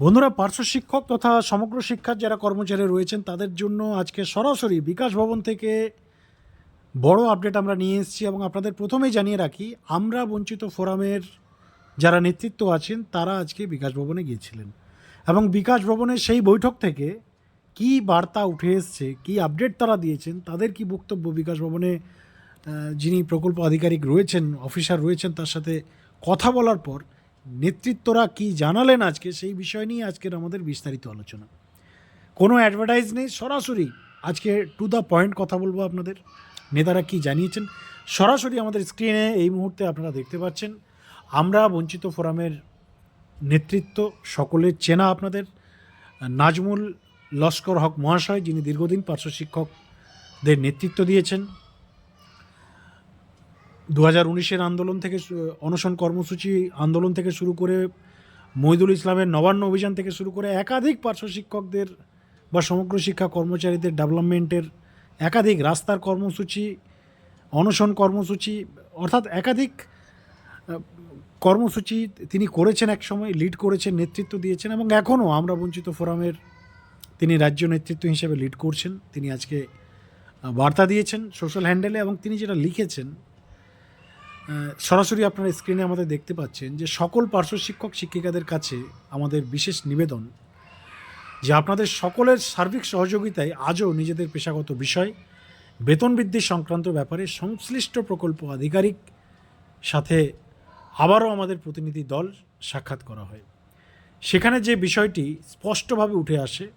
বন্ধুরা, পার্শ্ব শিক্ষক তথা সমগ্র শিক্ষার যারা কর্মচারী রয়েছেন, তাদের জন্য আজকে সরাসরি বিকাশ ভবন থেকে বড় আপডেট আমরা নিয়ে এসেছি এবং আপনাদের প্রথমেই জানিয়ে রাখি, আমরা বঞ্চিত ফোরামের যারা নেতৃত্ব আছেন, তারা আজকে বিকাশ ভবনে গিয়েছিলেন। এবং বিকাশ ভবনের সেই বৈঠক থেকে কি বার্তা উঠে এসছে, কি আপডেট তারা দিয়েছেন, তাদের কি বক্তব্য বিকাশ ভবনে যিনি প্রকল্প আধিকারিক রয়েছেন অফিসার রয়েছেন, তার সাথে কথা বলার পর নেতৃত্বরা কি জানালেন আজকে, সেই বিষয় নিয়ে আজকের আমাদের বিস্তারিত আলোচনা। কোনো অ্যাডভার্টাইজ নেই, সরাসরি আজকে টু দ্য পয়েন্ট কথা বলব আপনাদের। নেতারা কি জানিয়েছেন? সরাসরি আমাদের স্ক্রিনে এই মুহূর্তে আপনারা দেখতে পাচ্ছেন, আমরা বঞ্চিত ফোরামের নেতৃত্ব, সকলের চেনা আপনাদের, নাজমুল লস্কর হক মহাশয়, যিনি দীর্ঘদিন পার্শ্ব শিক্ষকদের নেতৃত্ব দিয়েছেন দু হাজার উনিশের আন্দোলন থেকে অনশন কর্মসূচি আন্দোলন থেকে শুরু করে মহিদুল ইসলামের নবান্ন অভিযান থেকে শুরু করে একাধিক পার্শ্ব শিক্ষকদের বা সমগ্র শিক্ষা কর্মচারীদের ডেভেলপমেন্টের একাধিক রাস্তার কর্মসূচি, অনশন কর্মসূচি, অর্থাৎ একাধিক কর্মসূচি তিনি করেছেন এক সময় লিড করেছেন, নেতৃত্ব দিয়েছেন এবং এখনও আমরা বঞ্চিত ফোরামের তিনি রাজ্য নেতৃত্ব হিসেবে লিড করছেন। তিনি আজকে বার্তা দিয়েছেন সোশ্যাল হ্যান্ডেলে এবং তিনি যেটা লিখেছেন সরাসরি আপনারা স্ক্রিনে আমাদের দেখতে পাচ্ছেন যে সকল পার্শ্ব শিক্ষক শিক্ষিকাদের কাছে আমাদের বিশেষ নিবেদন যে আপনাদের সকলের সার্বিক সহযোগিতায় আজও নিজেদের পেশাগত বিষয়, বেতন বৃদ্ধি সংক্রান্ত ব্যাপারে সংশ্লিষ্ট প্রকল্প আধিকারিক সাথে আবারও আমাদের প্রতিনিধি দল সাক্ষাৎ করা হয়। সেখানে যে বিষয়টি স্পষ্টভাবে উঠে আসে,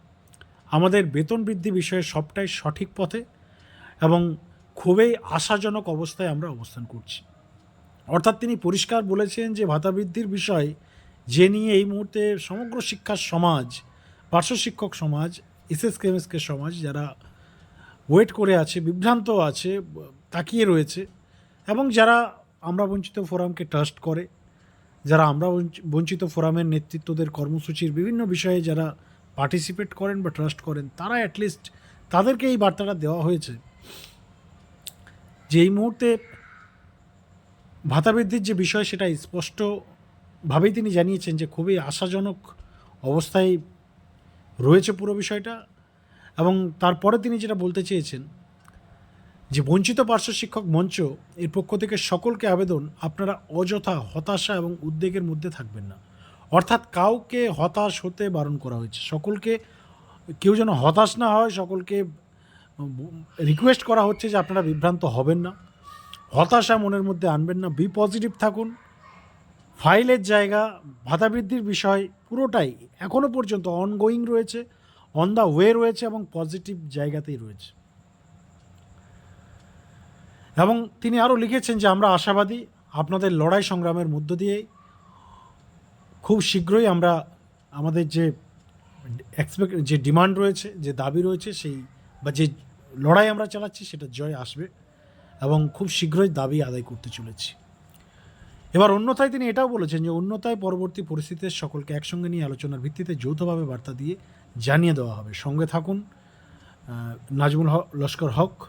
আমাদের বেতন বৃদ্ধি বিষয়ে সবটাই সঠিক পথে এবং খুবই আশাজনক অবস্থায় আমরা অবস্থান করছি। অর্থাৎ তিনি পরিষ্কার বলেছেন যে ভাতা বৃদ্ধির বিষয় যে নিয়ে এই মুহূর্তে সমগ্র শিক্ষার সমাজ, পার্শ্ব শিক্ষক সমাজ, এসএস কেমএসকে সমাজ যারা ওয়েট করে আছে, বিভ্রান্ত আছে, তাকিয়ে রয়েছে এবং যারা আমরা বঞ্চিত ফোরামকে ট্রাস্ট করে, যারা আমরা বঞ্চ- বঞ্চিত ফোরামের নেতৃত্বদের কর্মসূচির বিভিন্ন বিষয়ে যারা পার্টিসিপেট করেন বা ট্রাস্ট করেন, তারা অ্যাটলিস্ট তাদেরকে এই বার্তাটা দেওয়া হয়েছে যে এই মুহূর্তে ভাতা বৃদ্ধির যে বিষয়, সেটা স্পষ্টভাবেই তিনি জানিয়েছেন যে খুবই আশাজনক অবস্থায় রয়েছে পুরো বিষয়টা এবং তারপরে তিনি যেটা বলতে চেয়েছেন যে বঞ্চিত পার্শ্ব শিক্ষক মঞ্চ এর পক্ষ থেকে সকলকে আবেদন, আপনারা অযথা হতাশা এবং উদ্বেগের মধ্যে থাকবেন না। অর্থাৎ কাউকে হতাশ হতে বারণ করা হয়েছে। সকলকে, কেউ যেন হতাশ না হয়, সকলকে রিকোয়েস্ট করা হচ্ছে যে আপনারা বিভ্রান্ত হবেন না। হতাশা মনের মধ্যে আনবেন না বি পজিটিভ থাকুন। ফাইলের জায়গা, ভাতা বৃদ্ধির বিষয় পুরোটাই এখনও পর্যন্ত অনগোয়িং রয়েছে অন দ্য ওয়ে রয়েছে এবং পজিটিভ জায়গাতেই রয়েছে। এবং তিনি আরও লিখেছেন যে, আমরা আশাবাদী আপনাদের লড়াই সংগ্রামের মধ্য দিয়ে খুব শীঘ্রই আমরা আমাদের যে এক্সপেক্ট যে ডিমান্ড রয়েছে, যে দাবি রয়েছে, সেই বা যে লড়াই আমরা চালাচ্ছি, সেটা জয় আসবে। এবং খুব শীঘ্রই দাবি আদায় করতে চলেছি। এবার অন্যথায় তিনি এটাও বলেছেন যে, অন্যথায় পরবর্তী পরিস্থিতিতে সকলকে একসঙ্গে নিয়ে আলোচনার ভিত্তিতে যৌথভাবে বার্তা দিয়ে জানিয়ে দেওয়া হবে। সঙ্গে থাকুন নাজমুল হক লস্কর হক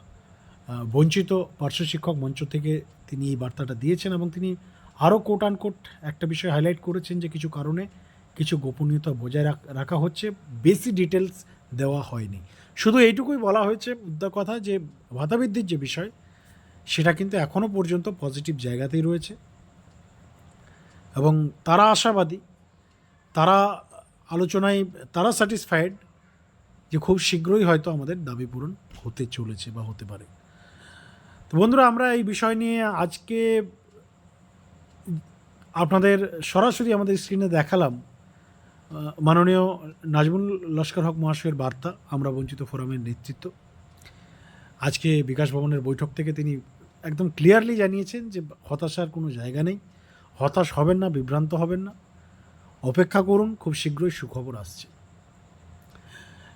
বঞ্চিত পার্শ্ব শিক্ষক মঞ্চ থেকে তিনি এই বার্তাটা দিয়েছেন এবং তিনি আরও কোট আনকোট একটা বিষয় হাইলাইট করেছেন যে, কিছু কারণে কিছু গোপনীয়তা বজায় রাখ- হচ্ছে। বেশি ডিটেলস দেওয়া হয়নি। শুধু এইটুকুই বলা হয়েছে মুদ্রা কথা যে ভাতা বৃদ্ধির যে বিষয় সেটা কিন্তু এখনও পর্যন্ত পজিটিভ জায়গাতেই রয়েছে। এবং তারা আশাবাদী, তারা আলোচনায়, তারা স্যাটিসফাইড যে খুব শীঘ্রই হয়তো আমাদের দাবি পূরণ হতে চলেছে বা হতে পারে। তো বন্ধুরা, আমরা এই বিষয় নিয়ে আজকে আপনাদের সরাসরি আমাদের স্ক্রিনে দেখালাম মাননীয় নাজমুল লস্কর হক মহাশয়ের বার্তা, আমরা বঞ্চিত ফোরামের নেতৃত্ব। আজকে বিকাশ ভবনের বৈঠক থেকে তিনি একদম ক্লিয়ারলি জানিয়েছেন যে হতাশার কোনো জায়গা নেই। হতাশ হবেন না, বিভ্রান্ত হবেন না। অপেক্ষা করুন, খুব শীঘ্রই সুখবর আসছে।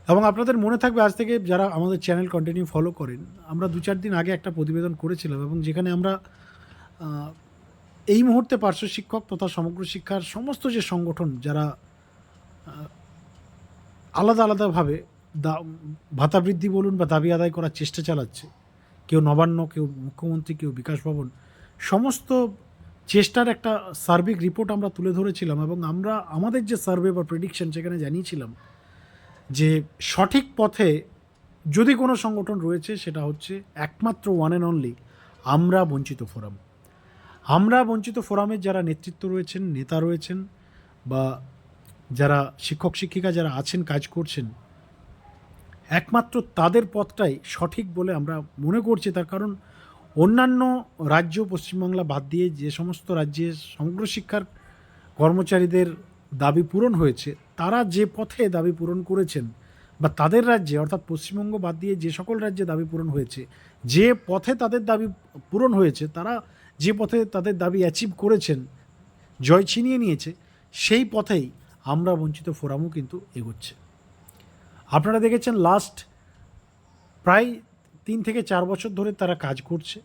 এবং আপনাদের মনে থাকবে আজ থেকে যারা আমাদের চ্যানেল কন্টিনিউ ফলো করেন, আমরা দু চার দিন আগে একটা প্রতিবেদন করেছিলাম এবং যেখানে আমরা এই মুহূর্তে পার্শ্ব শিক্ষক তথা সমগ্র শিক্ষার সমস্ত যে সংগঠন যারা আলাদা আলাদাভাবে ভাতা বৃদ্ধি বলুন বা দাবি আদায় করার চেষ্টা চালাচ্ছে, কেউ নবান্ন, কেউ মুখ্যমন্ত্রী, কেউ বিকাশ ভবন, সমস্ত চেষ্টার একটা সার্বিক রিপোর্ট আমরা তুলে ধরেছিলাম এবং আমরা, আমাদের যে সার্ভে বা প্রেডিকশন সেখানে জানিয়েছিলাম যে সঠিক পথে যদি কোনো সংগঠন রয়েছে, সেটা হচ্ছে একমাত্র ওয়ান অ্যান্ড অনলি আমরা বঞ্চিত ফোরাম। আমরা বঞ্চিত ফোরামের যারা নেতৃত্ব রয়েছেন, নেতা রয়েছেন বা যারা শিক্ষক, শিক্ষিকা যারা আছেন, কাজ করছেন একমাত্র তাদের পথটাই সঠিক বলে আমরা মনে করছি, তার কারণ অন্যান্য রাজ্য পশ্চিমবাংলা বাদ দিয়ে যে সমস্ত রাজ্যে সমগ্র শিক্ষার কর্মচারীদের দাবি পূরণ হয়েছে, তারা যে পথে দাবি পূরণ করেছেন বা তাদের রাজ্যে, অর্থাৎ পশ্চিমবঙ্গ বাদ দিয়ে যে সকল রাজ্যে দাবি পূরণ হয়েছে, যে পথে তাদের দাবি পূরণ হয়েছে, তারা যে পথে তাদের দাবি অ্যাচিভ করেছেন, জয় ছিনিয়ে নিয়েছে, সেই পথেই আমরা বঞ্চিত ফোরামও কিন্তু এগোচ্ছে। আপনারা দেখেছেন লাস্ট প্রায় তিন থেকে চার বছর ধরে তারা কাজ করছে।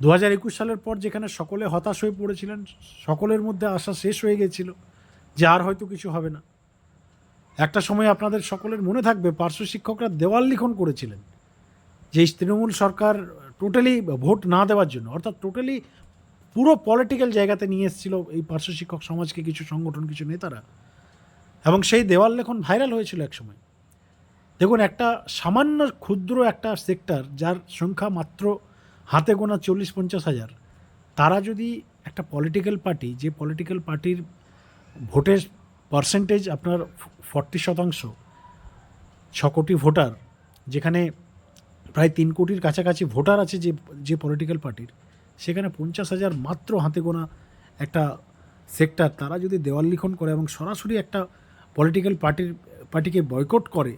দু হাজার একুশ সালের পর যেখানে সকলে হতাশ হয়ে পড়েছিলেন, সকলের মধ্যে আশা শেষ হয়ে গেছিল যে আর হয়তো কিছু হবে না। একটা সময় আপনাদের সকলের মনে থাকবে, পার্শ্ব শিক্ষকরা দেওয়াল লিখন করেছিলেন যে তৃণমূল সরকার টোটালি ভোট না দেওয়ার জন্য, অর্থাৎ টোটালি পুরো পলিটিক্যাল জায়গাতে নিয়ে এসেছিল এই পার্শ্ব শিক্ষক সমাজকে, কিছু সংগঠন, কিছু নেতারা। এবং সেই দেওয়াল লেখন ভাইরাল হয়েছিল একসময় দেখুন, একটা সামান্য ক্ষুদ্র একটা সেক্টর যার সংখ্যা মাত্র হাতে গোনা চল্লিশ পঞ্চাশ হাজার, তারা যদি একটা পলিটিক্যাল পার্টি যে পলিটিক্যাল পার্টির ভোটের পার্সেন্টেজ আপনার ফর্টি শতাংশ, ছ কোটি ভোটার, যেখানে প্রায় তিন কোটির কাছাকাছি ভোটার আছে যে যে পলিটিক্যাল পার্টির সেখানে পঞ্চাশ হাজার মাত্র হাতে গোনা একটা সেক্টর, তারা যদি দেওয়াল লিখন করে এবং সরাসরি একটা পলিটিক্যাল পার্টির পার্টিকে বয়কট করে,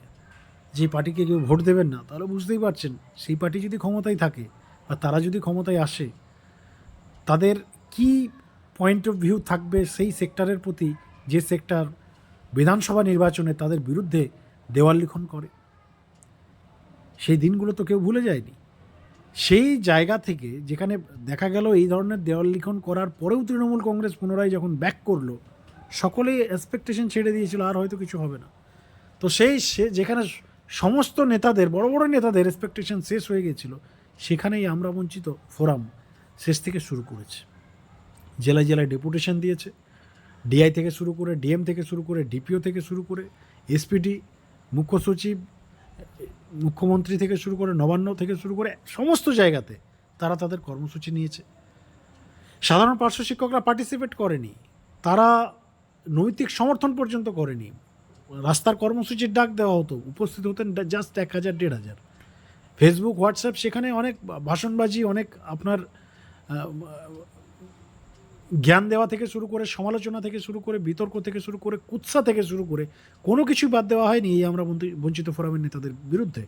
যে পার্টিকে কেউ ভোট দেবেন না, তাহলে বুঝতেই পারছেন, সেই পার্টি যদি ক্ষমতায় থাকে বা তারা যদি ক্ষমতায় আসে, তাদের কি পয়েন্ট অফ ভিউ থাকবে সেই সেক্টরের প্রতি যে সেক্টর বিধানসভা নির্বাচনে তাদের বিরুদ্ধে দেওয়াল লিখন করে? সেই দিনগুলো তো কেউ ভুলে যায়নি। সেই জায়গা থেকে যেখানে দেখা গেল এই ধরনের দেওয়াল লিখন করার পরেও তৃণমূল কংগ্রেস পুনরায় যখন ব্যাক করল সকলেই এক্সপেকটেশন ছেড়ে দিয়েছিল, আর হয়তো কিছু হবে না। তো সেই সে, যেখানে সমস্ত নেতাদের, বড় বড় নেতাদের এক্সপেকটেশন শেষ হয়ে গেছিল, সেখানেই আমরা বঞ্চিত ফোরাম শেষ থেকে শুরু করেছে। জেলায় জেলায় ডেপুটেশন দিয়েছে ডিআই থেকে শুরু করে ডিএম থেকে শুরু করে ডিপিও থেকে শুরু করে এসপিডি মুখ্য সচিব, মুখ্যমন্ত্রী থেকে শুরু করে, নবান্ন থেকে শুরু করে, সমস্ত জায়গাতে তারা তাদের কর্মসূচি নিয়েছে। সাধারণ পার্শ্ব শিক্ষকরা পার্টিসিপেট করেনি। তারা নৈতিক সমর্থন পর্যন্ত করেনি। রাস্তার কর্মসূচির ডাক দেওয়া হতো, উপস্থিত হতেন জাস্ট এক হাজার, দেড় হাজার। ফেসবুক হোয়াটসঅ্যাপ সেখানে অনেক ভাষণবাজি, অনেক আপনার জ্ঞান দেওয়া থেকে শুরু করে, সমালোচনা থেকে শুরু করে, বিতর্ক থেকে শুরু করে, কুৎসা থেকে শুরু করে, কোনো কিছুই বাদ দেওয়া হয়নি এই আমরা বঞ্চি- বঞ্চিত ফোরামের নেতাদের বিরুদ্ধে।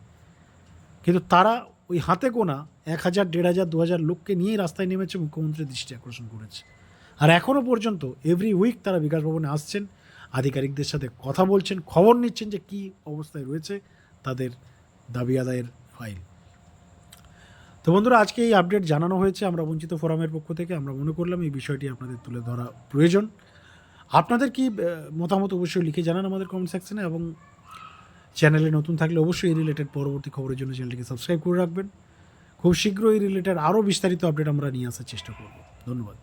কিন্তু তারা ওই হাতে গোনা এক হাজার, দেড় হাজার, দু হাজার লোককে নিয়েই রাস্তায় নেমেছে, মুখ্যমন্ত্রীর দৃষ্টি আকর্ষণ করেছে। আর এখনও পর্যন্ত এভরি উইক তারা বিকাশ ভবনে আসছেন, আধিকারিকদের সাথে কথা বলছেন, খবর নিচ্ছেন যে কী অবস্থায় রয়েছে তাদের দাবি আদায়ের ফাইল তো বন্ধুরা, আজকে এই আপডেট জানানো হয়েছে আমরা বঞ্চিত ফোরামের পক্ষ থেকে। আমরা মনে করলাম এই বিষয়টি আপনাদের তুলে ধরা প্রয়োজন। আপনাদের কি মতামত অবশ্যই লিখে জানান আমাদের কমেন্ট সেকশনে এবং চ্যানেলে নতুন থাকলে অবশ্যই এই রিলেটেড পরবর্তী খবরের জন্য চ্যানেলটিকে সাবস্ক্রাইব করে রাখবেন। খুব শীঘ্রই এই রিলেটেড আরও বিস্তারিত আপডেট আমরা নিয়ে আসার চেষ্টা করব। ধন্যবাদ।